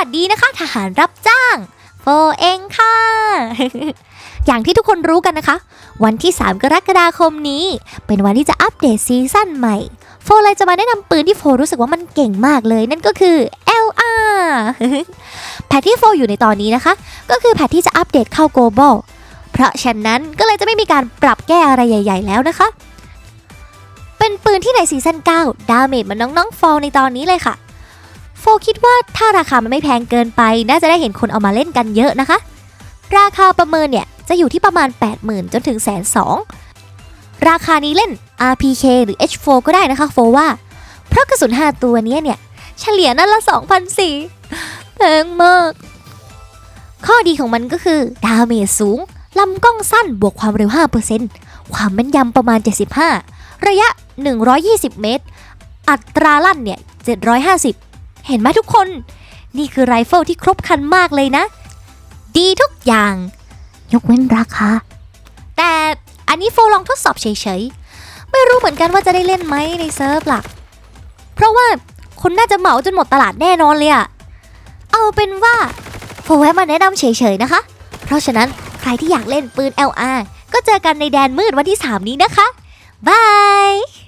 วัสดีนะคะ ทหารรับจ้างโฟเองค่ะ อย่างที่ทุกคนรู้กันนะคะ วันที่ 3 กรกฎาคมนี้ เป็นวันที่จะอัปเดตซีซั่นใหม่ โฟเลยจะมาแนะนำปืนที่โฟรู้สึกว่ามันเก่งมากเลยนั่นก็คือ LR แพทที่โฟอยู่ในตอนนี้นะคะ ก็คือแพทที่จะอัปเดตเข้า global เพราะฉะนั้นก็เลยจะไม่มีการปรับแก้อะไรใหญ่ ๆ แล้วนะคะ เป็นปืนที่ในซีซั่น9 ดาเมจมันน้องๆ ฟอลในตอนนี้เลยค่ะ โฟคิดว่าถ้าราคามันไม่แพงเกินไป น่าจะได้เห็นคนเอามาเล่นกันเยอะนะคะ ราคาประเมินเนี่ย จะอยู่ที่ประมาณ 80,000 จนถึงแสนสองราคานี้เล่น RPK หรือ H4 ก็ได้นะคะโฟว่า เพราะกระสุน 5 ตัวเนี้ยเนี่ย เฉลี่ยนั่นละ2,004แพงมาก ข้อดีของมันก็คือ ดาเมจสูง ลำกล้องสั้นบวกความเร็ว 5%ความแม่นยำประมาณ 75 ระยะ 120 เมตร อัตราลั่นเนี่ย 750 เห็นไหมทุกคน นี่คือไรเฟิลที่ครบคันมากเลยนะ ดีทุกอย่าง ยกเว้นราคา แต่อันนี้โฟลองทดสอบเฉยๆ ไม่รู้เหมือนกันว่าจะได้เล่นไหมในเซิร์ฟหลัก เพราะว่าคนน่าจะเหมาจนหมดตลาดแน่นอนเลยอะเอาเป็นว่าโฟแวะมาแนะนำเฉยๆนะคะ เพราะฉะนั้นใครที่อยากเล่นปืน LR ก็เจอกันในแดนมืดวันที่ 3 นี้นะคะ บาย